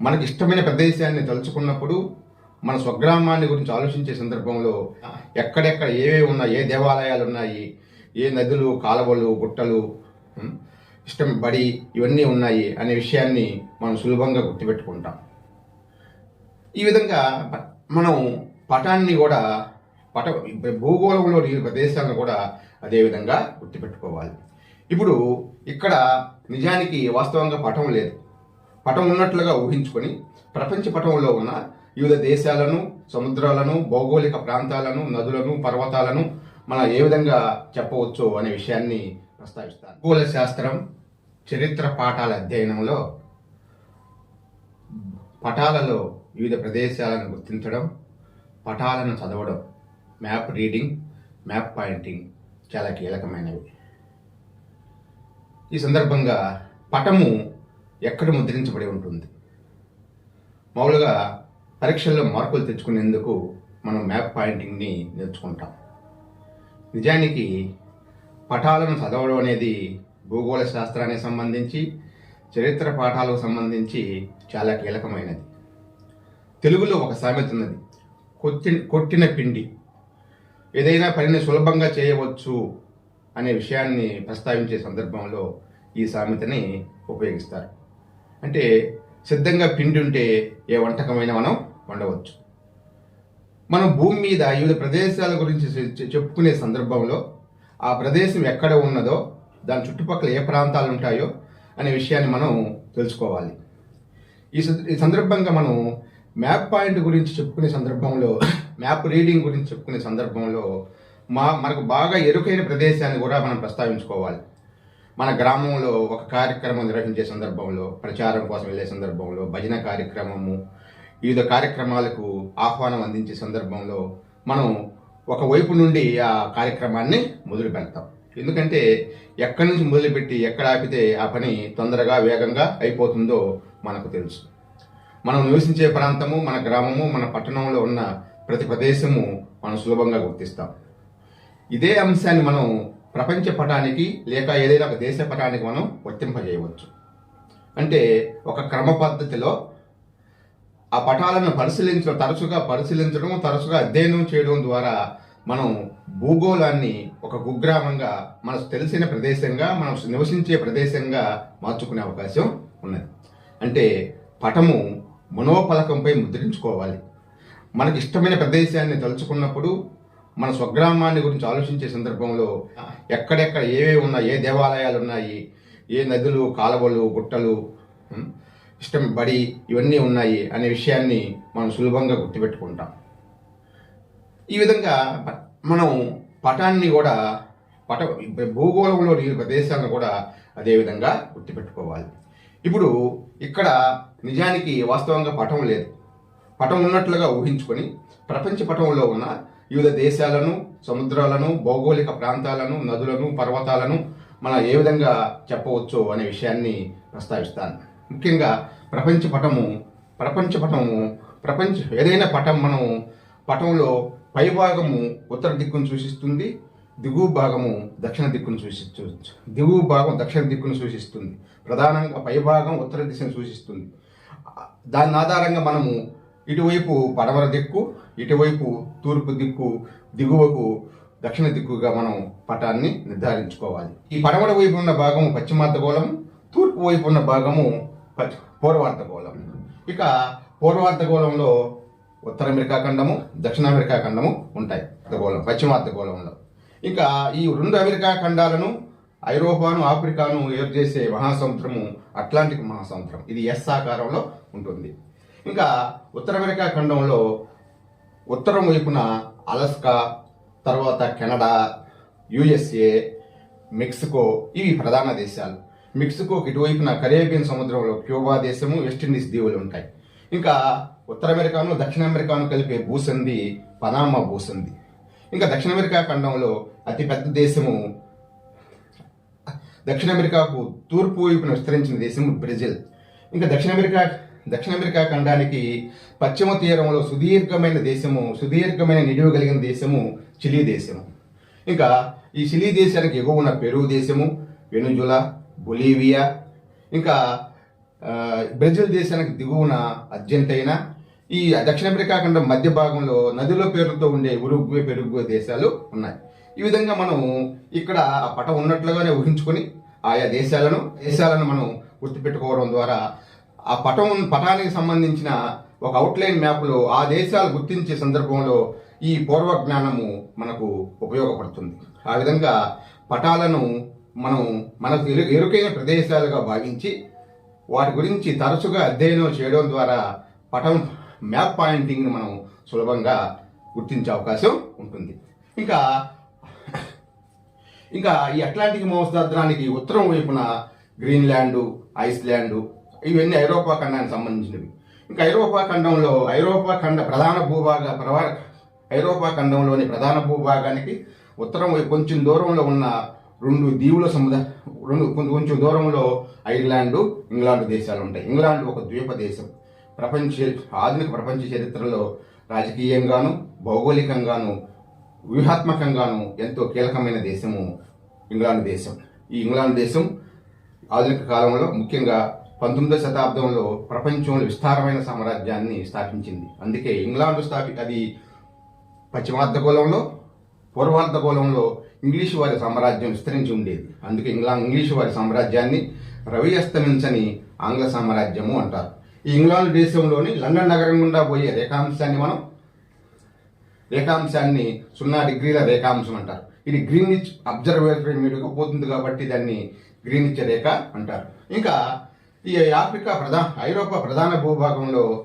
మనకి ఇష్టమైన ప్రదేశాన్ని తలుచుకున్నప్పుడు మన స్వగ్రామాన్ని గురించి ఆలోచించే సందర్భంలో ఎక్కడెక్కడ ఏవేవి ఉన్నాయి ఏ దేవాలయాలు ఉన్నాయి ఏ నదులు కాలువలు గుట్టలు ఇష్టం బడి ఇవన్నీ ఉన్నాయి అనే విషయాన్ని మనం సులభంగా గుర్తుపెట్టుకుంటాం. ఈ విధంగా మనం పటాన్ని కూడా పట భూగోళంలోని ఈ ప్రదేశాలను కూడా అదే విధంగా గుర్తుపెట్టుకోవాలి. ఇప్పుడు ఇక్కడ నిజానికి వాస్తవంగా పటం లేదు. పటం ఉన్నట్లుగా ఊహించుకొని ప్రపంచ పటంలో ఉన్న వివిధ దేశాలను సముద్రాలను భౌగోళిక ప్రాంతాలను నదులను పర్వతాలను మనం ఏ విధంగా చెప్పవచ్చు అనే విషయాన్ని ప్రస్తావిస్తాను భూగోళ శాస్త్రం చరిత్ర పాఠాల అధ్యయనంలో పటాలలో వివిధ ప్రదేశాలను గుర్తించడం పటాలను చదవడం మ్యాప్ రీడింగ్ మ్యాప్ పాయింటింగ్ చాలా కీలకమైనవి. ఈ సందర్భంగా పటము ఎక్కడ ముద్రించబడి ఉంటుంది? మామూలుగా పరీక్షల్లో మార్కులు తెచ్చుకునేందుకు మనం మ్యాప్ పాయింటింగ్ని నేర్చుకుంటాం. నిజానికి పటాలను చదవడం అనేది భూగోళ శాస్త్రానికి సంబంధించి చరిత్ర పాఠాలకు సంబంధించి చాలా కీలకమైనది. తెలుగులో ఒక సామెత ఉన్నది కొట్టి కొట్టిన పిండి. ఏదైనా పనిని సులభంగా చేయవచ్చు అనే విషయాన్ని ప్రస్తావించే సందర్భంలో ఈ సామెతని ఉపయోగిస్తారు. అంటే సిద్ధంగా పిండి ఉంటే ఏ వంటకమైనా మనం వండవచ్చు. మనం భూమి మీద వివిధ ప్రదేశాల గురించి చెప్పుకునే సందర్భంలో ఆ ప్రదేశం ఎక్కడ ఉన్నదో దాని చుట్టుపక్కల ఏ ప్రాంతాలు ఉంటాయో అనే విషయాన్ని మనం తెలుసుకోవాలి. ఈ ఈ సందర్భంగా మనం మ్యాప్ పాయింట్ గురించి చెప్పుకునే సందర్భంలో మ్యాప్ రీడింగ్ గురించి చెప్పుకునే సందర్భంలో మా మనకు బాగా ఎరుకైన ప్రదేశాన్ని కూడా మనం ప్రస్తావించుకోవాలి. మన గ్రామంలో ఒక కార్యక్రమం నిర్వహించే సందర్భంలో ప్రచారం కోసం వెళ్ళే సందర్భంలో భజన కార్యక్రమము వివిధ కార్యక్రమాలకు ఆహ్వానం అందించే సందర్భంలో మనం ఒక వైపు నుండి ఆ కార్యక్రమాన్ని మొదలు పెడతాం. ఎందుకంటే ఎక్కడి నుంచి మొదలుపెట్టి ఎక్కడ ఆపితే ఆ పని తొందరగా వేగంగా అయిపోతుందో మనకు తెలుసు. మనం నివసించే ప్రాంతము మన గ్రామము మన పట్టణంలో ఉన్న ప్రతి ప్రదేశము మనం సులభంగా గుర్తిస్తాం. ఇదే అంశాన్ని మనం ప్రపంచ పటానికి లేక ఏదైనా ఒక దేశ పటానికి మనం వర్తింపజేయవచ్చు. అంటే ఒక క్రమ పద్ధతిలో ఆ పటాలను పరిశీలించడం తరచుగా పరిశీలించడం తరచుగా అధ్యయనం చేయడం ద్వారా మనం భూగోళాన్ని ఒక కుగ్రామంగా మనకు తెలిసిన ప్రదేశంగా మనం నివసించే ప్రదేశంగా మార్చుకునే అవకాశం ఉన్నది. అంటే పటము మనోఫలకంపై ముద్రించుకోవాలి. మనకి ఇష్టమైన ప్రదేశాన్ని తలుచుకున్నప్పుడు మన స్వగ్రామాన్ని గురించి ఆలోచించే సందర్భంలో ఎక్కడెక్కడ ఏవేవి ఉన్నాయి ఏ దేవాలయాలు ఉన్నాయి ఏ నదులు కాలువలు గుట్టలు ఇష్టం బడి ఇవన్నీ ఉన్నాయి అనే విషయాన్ని మనం సులభంగా గుర్తుపెట్టుకుంటాం. ఈ విధంగా మనం పటాన్ని కూడా పట భూగోళంలోని ఈ ప్రదేశాలను కూడా అదే విధంగా గుర్తుపెట్టుకోవాలి. ఇప్పుడు ఇక్కడ నిజానికి వాస్తవంగా పటం లేదు. పటం ఉన్నట్లుగా ఊహించుకొని ప్రపంచ పటంలో ఉన్న వివిధ దేశాలను సముద్రాలను భౌగోళిక ప్రాంతాలను నదులను పర్వతాలను మనం ఏ విధంగా చెప్పవచ్చు అనే విషయాన్ని ప్రస్తావిస్తాను. ముఖ్యంగా ప్రపంచ పటము ప్రపంచ పటము ప్రపంచ ఏదైనా పటం మనం పటంలో పై భాగము ఉత్తర దిక్కును సూచిస్తుంది దిగువ భాగము దక్షిణ దిక్కును సూచిస్తు దిగువ భాగం దక్షిణ దిక్కును సూచిస్తుంది ప్రధానంగా పై భాగం ఉత్తర దిశను సూచిస్తుంది. దాని ఆధారంగా మనము ఇటువైపు పడమర దిక్కు ఇటువైపు తూర్పు దిక్కు దిగువకు దక్షిణ దిక్కుగా మనం పటాన్ని నిర్ధారించుకోవాలి. ఈ పడమర వైపు ఉన్న భాగము పశ్చిమార్ధగోళం తూర్పు వైపు ఉన్న భాగము పూర్వార్థ పూర్వార్ధగోళం ఇక పూర్వార్ధగోళంలో ఉత్తర అమెరికా ఖండము దక్షిణ అమెరికా ఖండము ఉంటాయి. అర్ధగోళం పశ్చిమార్ధగోళంలో ఇంకా ఈ రెండు అమెరికా ఖండాలను ఐరోపాను ఆఫ్రికాను ఏర్చేసే మహాసముద్రము అట్లాంటిక్ మహాసముద్రం. ఇది ఎస్ ఆకారంలో ఉంటుంది. ఇంకా ఉత్తర అమెరికా ఖండంలో ఉత్తరం వైపున అలస్కా తర్వాత కెనడా యుఎస్ఏ మెక్సికో ఇవి ప్రధాన దేశాలు. మెక్సికోకి ఇటువైపున కరేబియన్ సముద్రంలో క్యూబా దేశము వెస్టిండీస్ దీవులు ఉంటాయి. ఇంకా ఉత్తర అమెరికాను దక్షిణ అమెరికాను కలిపే భూసంధి పనామా భూసంధి. ఇంకా దక్షిణ అమెరికా ఖండంలో అతిపెద్ద దేశము దక్షిణ అమెరికాకు తూర్పు వైపున విస్తరించిన దేశం బ్రెజిల్. ఇంకా దక్షిణ అమెరికా దక్షిణ అమెరికా ఖండానికి పశ్చిమ తీరంలో సుదీర్ఘమైన దేశము సుదీర్ఘమైన నిడివ కలిగిన దేశము చిలీ దేశము. ఇంకా ఈ చిలీ దేశానికి ఎగువున పెరుగు దేశము వెనుజులా బొలీవియా ఇంకా బ్రెజిల్ దేశానికి దిగువన అర్జెంటైనా ఈ దక్షిణ అమెరికా ఖండం మధ్య భాగంలో నదిలో పేరుతో ఉండే ఉరుగ్వే పెరుగు దేశాలు ఉన్నాయి. ఈ విధంగా మనం ఇక్కడ ఆ పటం ఉన్నట్లుగానే ఊహించుకొని ఆయా దేశాలను దేశాలను మనం గుర్తుపెట్టుకోవడం ద్వారా ఆ పటం పటానికి సంబంధించిన ఒక అవుట్లైన్ మ్యాప్లో ఆ దేశాలు గుర్తించే సందర్భంలో ఈ పూర్వ జ్ఞానము మనకు ఉపయోగపడుతుంది. ఆ విధంగా పటాలను మనం మనకు ఎరు ఎరుకైన ప్రదేశాలుగా భావించి వాటి గురించి తరచుగా అధ్యయనం చేయడం ద్వారా పటం మ్యాప్ పాయింటింగ్ని మనం సులభంగా గుర్తించే అవకాశం ఉంటుంది. ఇంకా ఇంకా ఈ అట్లాంటిక్ మహాసముద్రానికి ఉత్తరం వైపున గ్రీన్లాండు ఐస్లాండ్ ఇవన్నీ ఐరోపా ఖండానికి సంబంధించినవి. ఇంకా ఐరోపా ఖండంలో ఐరోపా ఖండ ప్రధాన భూభాగ ప్రవా ఐరోపా ఖండంలోని ప్రధాన భూభాగానికి ఉత్తరం కొంచెం దూరంలో ఉన్న రెండు దీవుల సముదాయ రెండు కొంచెం కొంచెం దూరంలో ఐర్లాండ్ ఇంగ్లాండ్ దేశాలు ఉంటాయి. ఇంగ్లాండ్ ఒక ద్వీప దేశం. ప్రపంచ ఆధునిక ప్రపంచ చరిత్రలో రాజకీయంగాను భౌగోళికంగాను వ్యూహాత్మకంగాను ఎంతో కీలకమైన దేశము ఇంగ్లాండ్ దేశం. ఈ ఇంగ్లాండ్ దేశం ఆధునిక కాలంలో ముఖ్యంగా పంతొమ్మిదవ శతాబ్దంలో ప్రపంచంలో విస్తారమైన సామ్రాజ్యాన్ని స్థాపించింది. అందుకే ఇంగ్లాండ్ స్థాపి అది పశ్చిమార్ధగోళంలో పూర్వార్ధగోళంలో ఇంగ్లీషు వారి సామ్రాజ్యం విస్తరించి ఉండేది. అందుకే ఇంగ్లా ఇంగ్లీషు వారి సామ్రాజ్యాన్ని రవి అస్తమించని ఆంగ్ల సామ్రాజ్యము అంటారు. ఈ ఇంగ్లాండ్ దేశంలోని లండన్ నగరం గుండా పోయే రేఖాంశాన్ని మనం రేఖాంశాన్ని సున్నా డిగ్రీల రేఖాంశం అంటారు. ఇది గ్రీనిచ్ అబ్జర్వేటరీ మీదుగా పోతుంది కాబట్టి దాన్ని గ్రీనిచ్ రేఖ అంటారు. ఇంకా ఈ ఆఫ్రికా ప్రధాన ఐరోపా ప్రధాన భూభాగంలో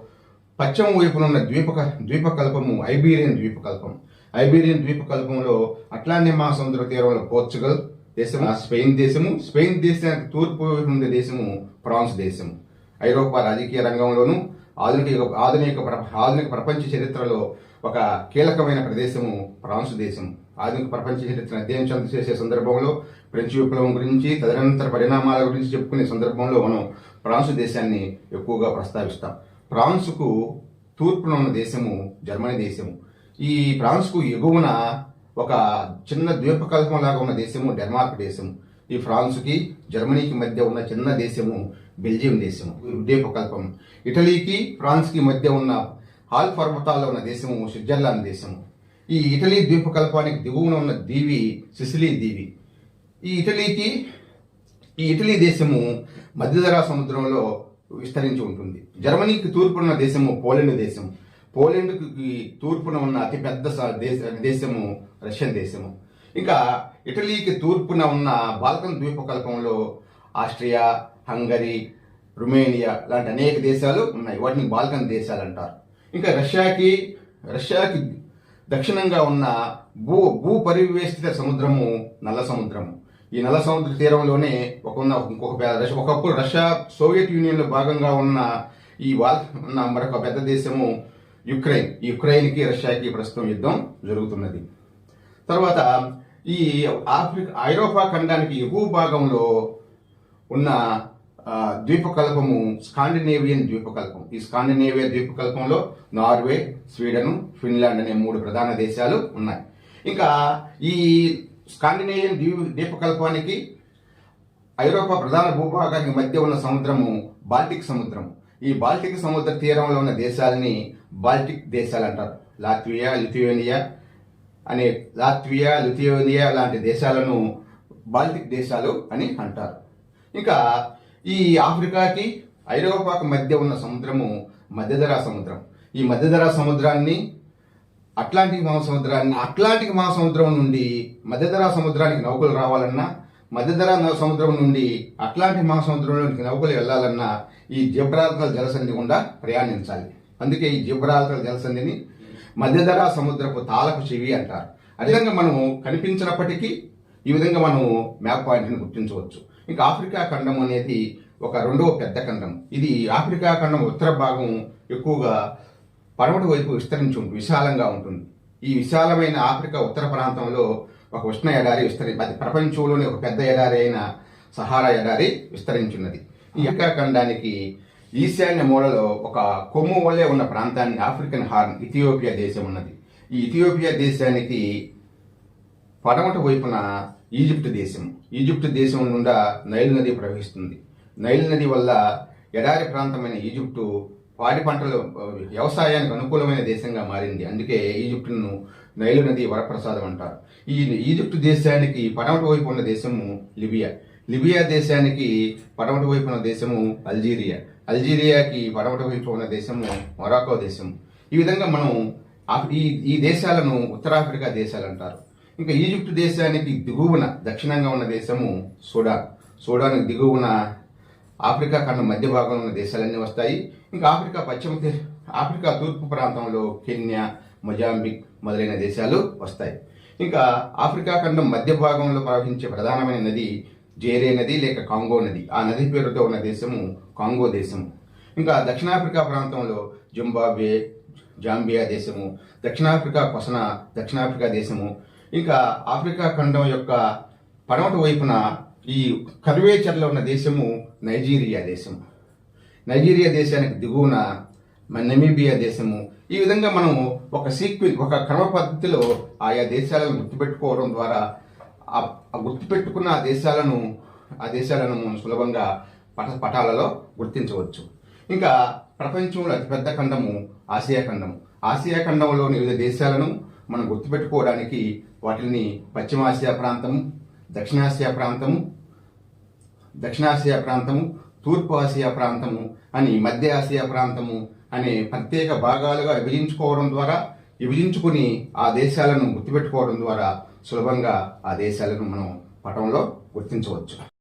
పశ్చిమ వైపున ఉన్న ద్వీప ద్వీపకల్పము ఐబీరియన్ ద్వీపకల్పం ఐబీరియన్ ద్వీపకల్పంలో అట్లాంటి మహాసముద్ర తీరంలో పోర్చుగల్ దేశము స్పెయిన్ దేశము. స్పెయిన్ దేశానికి తూర్పు వైపు ఉండే దేశము ఫ్రాన్స్ దేశము. ఐరోపా రాజకీయ రంగంలోనూ ఆధునిక ఆధునిక ఆధునిక ప్రపంచ చరిత్రలో ఒక కీలకమైన ప్రదేశము ఫ్రాన్స్ దేశం ఆధునిక ప్రపంచ చరిత్ర అధ్యయనం చెంద- చేసే సందర్భంలో ఫ్రెంచ్ విప్లవం గురించి తదనంతర పరిణామాల గురించి చెప్పుకునే సందర్భంలో మనం ఫ్రాన్స్ దేశాన్ని ఎక్కువగా ప్రస్తావిస్తాం. ఫ్రాన్స్కు తూర్పున ఉన్న దేశము జర్మనీ దేశము. ఈ ఫ్రాన్స్కు ఎగువన ఒక చిన్న ద్వీపకల్పం లాగా ఉన్న దేశము డెన్మార్క్ దేశము. ఈ ఫ్రాన్స్కి జర్మనీకి మధ్య ఉన్న చిన్న దేశము బెల్జియం దేశము. ద్వీపకల్పం. ఇటలీకి ఫ్రాన్స్కి మధ్య ఉన్న హాల్ పర్వతాల్లో ఉన్న దేశము స్విట్జర్లాండ్ దేశము. ఈ ఇటలీ ద్వీపకల్పానికి దిగువన ఉన్న దీవి సిసిలీ దీవి. ఈ ఇటలీకి ఈ ఇటలీ దేశము మధ్యధరా సముద్రంలో విస్తరించి ఉంటుంది. జర్మనీకి తూర్పున దేశము పోలెండ్ దేశం పోలెండ్కి తూర్పున ఉన్న అతిపెద్ద దేశ దేశము రష్యన్ దేశము. ఇంకా ఇటలీకి తూర్పున ఉన్న బాల్కన్ ద్వీపకల్పంలో ఆస్ట్రియా హంగరీ రుమేనియా లాంటి అనేక దేశాలు ఉన్నాయి. వాటిని బాల్కన్ దేశాలు అంటారు. ఇంకా రష్యాకి రష్యాకి దక్షిణంగా ఉన్న భూ భూ పరివేష్టిత సముద్రము నల్ల సముద్రము. ఈ నల్ల సముద్ర తీరంలోనే ఒక ఉన్న ఇంకొక పెద్ద రష్యా ఒకప్పుడు రష్యా సోవియట్ యూనియన్లో భాగంగా ఉన్న ఈ వాల్ ఉన్న మరొక పెద్ద దేశము యుక్రెయిన్. ఈ యుక్రెయిన్కి రష్యాకి ప్రస్తుతం యుద్ధం జరుగుతున్నది. తర్వాత ఈ ఆఫ్రికా ఐరోపా ఖండానికి ఎగువ భాగంలో ఉన్న ద్వీపకల్పము స్కాండినేవియన్ ద్వీపకల్పం. ఈ స్కాండినేవియా ద్వీపకల్పంలో నార్వే స్వీడన్ ఫిన్లాండ్ అనే మూడు ప్రధాన దేశాలు ఉన్నాయి. ఇంకా ఈ స్కాండినేవియన్ ద్వీప ద్వీపకల్పానికి ఐరోపా ప్రధాన భూభాగానికి మధ్య ఉన్న సముద్రము బాల్టిక్ సముద్రం ఈ బాల్టిక్ సముద్ర తీరంలో ఉన్న దేశాలని బాల్టిక్ దేశాలు అంటారు. లాత్వియా లిథువేనియా అనే లాత్వియా లిథువేనియా లాంటి దేశాలను బాల్టిక్ దేశాలు అని అంటారు. ఇంకా ఈ ఆఫ్రికాకి ఐరోపాకు మధ్య ఉన్న సముద్రము మధ్యధరా సముద్రం. ఈ మధ్యధరా సముద్రాన్ని అట్లాంటిక్ మహాసముద్రాన్ని అట్లాంటిక్ మహాసముద్రం నుండి మధ్యధరా సముద్రానికి నౌకలు రావాలన్నా మధ్యధరా సముద్రం నుండి అట్లాంటిక్ మహాసముద్రంలోనికి నౌకలు వెళ్ళాలన్నా ఈ జిబ్రాల్టర్ జలసంధి గుండా ప్రయాణించాలి. అందుకే ఈ జిబ్రాల్టర్ జలసంధిని మధ్యధరా సముద్రపు తాళపు చెవి అంటారు. అదేవిధంగా మనము కనిపించినప్పటికీ ఈ విధంగా మనము మ్యాప్ పాయింట్ని గుర్తించవచ్చు. ఇంకా ఆఫ్రికా ఖండం అనేది ఒక రెండవ పెద్ద ఖండం ఇది ఆఫ్రికా ఖండం ఉత్తర భాగం ఎక్కువగా పడమటి వైపు విస్తరించి ఉంటుంది విశాలంగా ఉంటుంది. ఈ విశాలమైన ఆఫ్రికా ఉత్తర ప్రాంతంలో ఒక ఉష్ణ ఎడారి విస్తరి అది ప్రపంచంలోని ఒక పెద్ద ఎడారి అయిన సహారా ఎడారి విస్తరించున్నది. ఈ ఆఫ్రికా ఖండానికి ఈశాన్య మూలలో ఒక కొమ్ము వలె ఉన్న ప్రాంతాన్ని ఆఫ్రికన్ హార్న్ ఇథియోపియా దేశం ఉన్నది. ఈ ఇథియోపియా దేశానికి పడమటి వైపున ఈజిప్ట్ దేశం. ఈజిప్ట్ దేశం నుండా నైల్ నది ప్రవహిస్తుంది. నైల్ నది వల్ల ఎడారి ప్రాంతమైన ఈజిప్టు పాడి పంటలు వ్యవసాయానికి అనుకూలమైన దేశంగా మారింది. అందుకే ఈజిప్టును నైలు నది వరప్రసాదం అంటారు. ఈ ఈజిప్టు దేశానికి పడమటి వైపు ఉన్న దేశము లిబియా. లిబియా దేశానికి పడమటి వైపు ఉన్న దేశము అల్జీరియా. అల్జీరియాకి పడమటి వైపు ఉన్న దేశము మొరాకో దేశం. ఈ విధంగా మనం ఈ ఈ దేశాలను ఉత్తరాఫ్రికా దేశాలు అంటారు. ఇంకా ఈజిప్టు దేశానికి దిగువన దక్షిణంగా ఉన్న దేశము సూడాన్. సూడాన్ దిగువన ఆఫ్రికా ఖండం మధ్య భాగంలో ఉన్న దేశాలన్నీ వస్తాయి. ఇంకా ఆఫ్రికా పశ్చిమ ఆఫ్రికా తూర్పు ప్రాంతంలో కెన్యా మొజాంబిక్ మొదలైన దేశాలు వస్తాయి. ఇంకా ఆఫ్రికా ఖండం మధ్య భాగంలో ప్రవహించే ప్రధానమైన నది జేరే నది లేక కాంగో నది. ఆ నది పేరుతో ఉన్న దేశము కాంగో దేశము. ఇంకా దక్షిణాఫ్రికా ప్రాంతంలో జింబాబ్వే జాంబియా దేశము దక్షిణాఫ్రికా కొసన దక్షిణాఫ్రికా దేశము. ఇంకా ఆఫ్రికా ఖండం యొక్క పడమటి వైపున ఈ కర్వేచర్లో ఉన్న దేశము నైజీరియా దేశం నైజీరియా దేశానికి దిగువన మన నమీబియా దేశము. ఈ విధంగా మనము ఒక సీక్వెన్స్ ఒక క్రమ పద్ధతిలో ఆయా దేశాలను గుర్తుపెట్టుకోవడం ద్వారా ఆ గుర్తుపెట్టుకున్న ఆ దేశాలను ఆ దేశాలను మనం సులభంగా పట పటాలలో గుర్తించవచ్చు. ఇంకా ప్రపంచంలో అతిపెద్ద ఖండము ఆసియా ఖండము. ఆసియా ఖండంలోని వివిధ దేశాలను మనం గుర్తుపెట్టుకోవడానికి వాటిని పశ్చిమాసియా ప్రాంతము దక్షిణాసియా ప్రాంతము దక్షిణాసియా ప్రాంతము తూర్పు ఆసియా ప్రాంతము అని మధ్య ఆసియా ప్రాంతము అనే ప్రత్యేక భాగాలుగా విభజించుకోవడం ద్వారా విభజించుకుని ఆ దేశాలను గుర్తుపెట్టుకోవడం ద్వారా సులభంగా ఆ దేశాలను మనం పటంలో గుర్తించవచ్చు.